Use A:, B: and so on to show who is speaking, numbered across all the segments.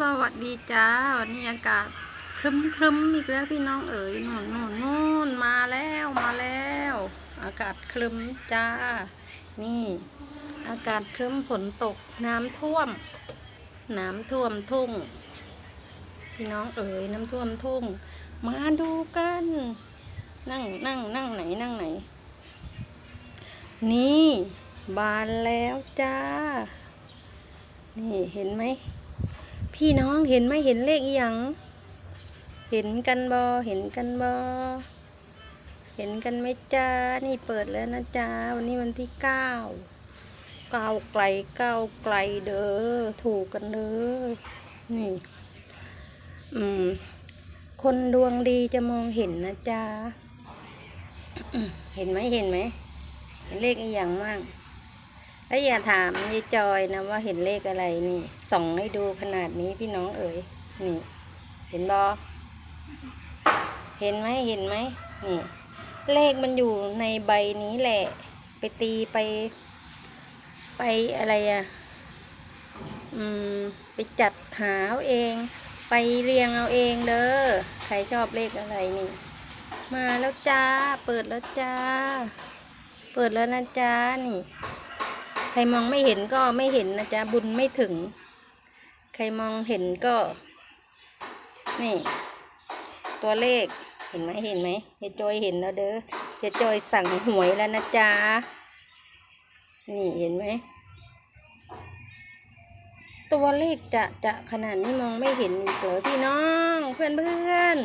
A: สวัสดีจ้า วันนี้อากาศครึ้มครึมอีกแล้วพี่น้องเอ๋ยนู่นนู่นนู่นมาแล้วมาแล้ว อากาศครึ้มจ้า นี่ อากาศครึ้มฝนตกน้ำท่วม น้ำท่วมทุ่ง พี่น้องเอ๋ยน้ำท่วมทุ่ง มาดูกัน นั่งนั่งนั่งไหนนั่งไหน นี่ บานแล้วจ้า นี่เห็นไหม พี่น้องเห็นไหมเห็นเลขอีหยังเห็นกันบอเห็นกันบอเห็นกันไหมจ้านี่เปิดแล้วนะจ้าวันนี้วันที่เก้าเก้าไกลเก้าไกลเด้อถูกกันเด้อนี่ อืม คนดวงดีจะมองเห็นนะจ้าเห็นไหมเห็นไหมเห็นเลขอีหยังมั่ง ล้วอย่าถามยายจอยนะว่าเห็นเลขอะไรนี่ส่องให้ดูขนาดนี้พี่น้องเอ๋ยนี่ เห็นบอเห็นไหมเห็นไหมนี่ เลขมันอยู่ในใบนี้แหละ ไปตีไป ไปอะไรอะอืมไปจัดหาเอาเอง ไปเรียงเอาเองเด้อใครชอบเลขอะไรนี่ มาแล้วจ้า เปิดแล้วจ้า เปิดแล้วนะจ้านี่ ใครมองไม่เห็นก็ไม่เห็นนะจ๊ะบุญไม่ถึง ใครมองเห็นก็ นี่ ตัวเลขเห็นไหมเห็นไหมเจจอยเห็นแล้วเด้อเจจอยสั่งหวยแล้วนะจ๊ะนี่เห็นไหมตัวเลขจะจะขนาดนี้มองไม่เห็นอีกเหรอพี่น้องเพื่อนเพื่อน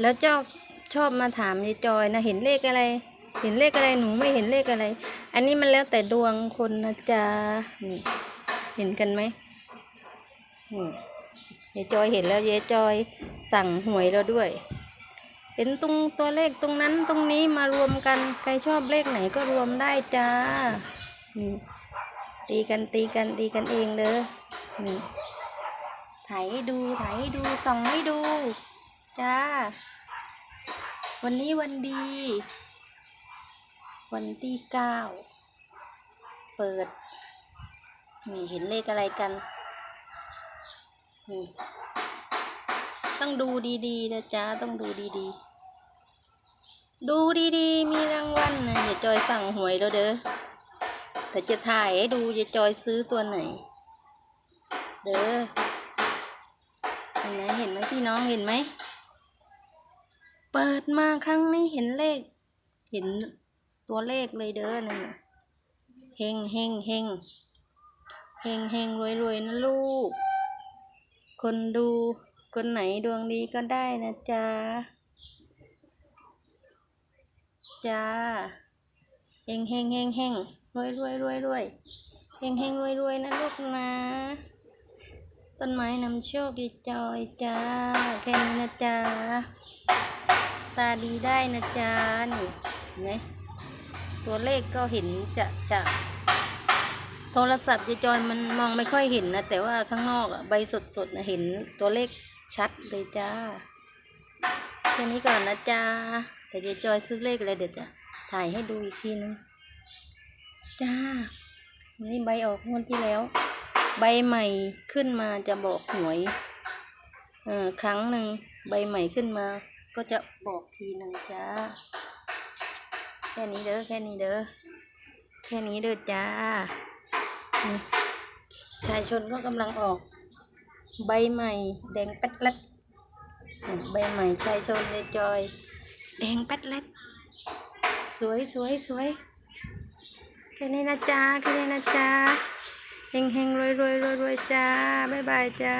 A: แล้วเจ้าชอบมาถามยายจอยนะเห็นเลขอะไร เห็นเลขอะไรหนูไม่เห็นเลขอะไร อันนี้มันแล้วแต่ดวงคนนะจ๊ะนี่เห็นกันไหมอืมยายจอยเห็นแล้วยายจอยสั่งหวยแล้วด้วย เห็นตรงตัวเลขตรงนั้นตรงนี้มารวมกันใครชอบเลขไหนก็รวมได้จ้าตีกันตีกันตีกันเองเด้อถ่ายให้ดูถ่ายให้ดูส่องให้ดูจ้าวันนี้วันดี วันที่เก้าเปิด นี่เห็นเลขอะไรกัน นี่ ต้องดูดีๆนะจ๊ะ ต้องดูดีๆ ดูดีๆ มีรางวัลนะอย่าจอยสั่งหวยแล้วเด้อ แต่จะถ่ายให้ดูอย่าจอยซื้อตัวไหน เด้อ เห็นไหมเห็นไหมพี่น้องเห็นไหม เปิดมาครั้งนี้เห็นเลข เห็น ตัวเลขเลยเด้อนั่นน่ะเฮงเฮงเฮงเฮงเฮงรวยรวยนะลูก คนดูคนไหนดวงดีก็ได้นะจ๊ะจ้าเฮงเฮงเฮงเฮงรวยรวยรวยรวยเฮงเฮงรวยรวยนะลูกนะ ต้นไม้นำโชคดีจอยจ้าแค่นี้นะจ๊ะตาดีได้นะจ๊ะนี่เห็นไหม ตัวเลขก็เห็นจะจะโทรศัพท์ยายจอยมันมองไม่ค่อยเห็นนะแต่ว่าข้างนอกอะใบสดๆนะเห็นตัวเลขชัดเลยจ้าแค่นี้ก่อนนะจ๊ะแต่ยายจอยซื้อเลขอะไรเดี๋ยวจะถ่ายให้ดูอีกทีนึงจ้า นี่ใบออกงวดที่แล้ว ใบใหม่ขึ้นมาจะบอกหวยเออครั้งหนึ่งใบใหม่ขึ้นมา ก็จะบอกทีหนึ่งจ้า แค่นี้เด้อแค่นี้เด้อแค่นี้เด้อจ้าชายชนก็กำลังออก ใบใหม่แดงแป๊ดล็ดใบใหม่ชายชนเลยจอย แดงแป๊ดล็ดสวยสวยสวยแค่นี้นะจ้าแค่นี้นะจ้าเฮงเฮงรวยรวยรวยรวยจ้าบ๊ายบายจ้า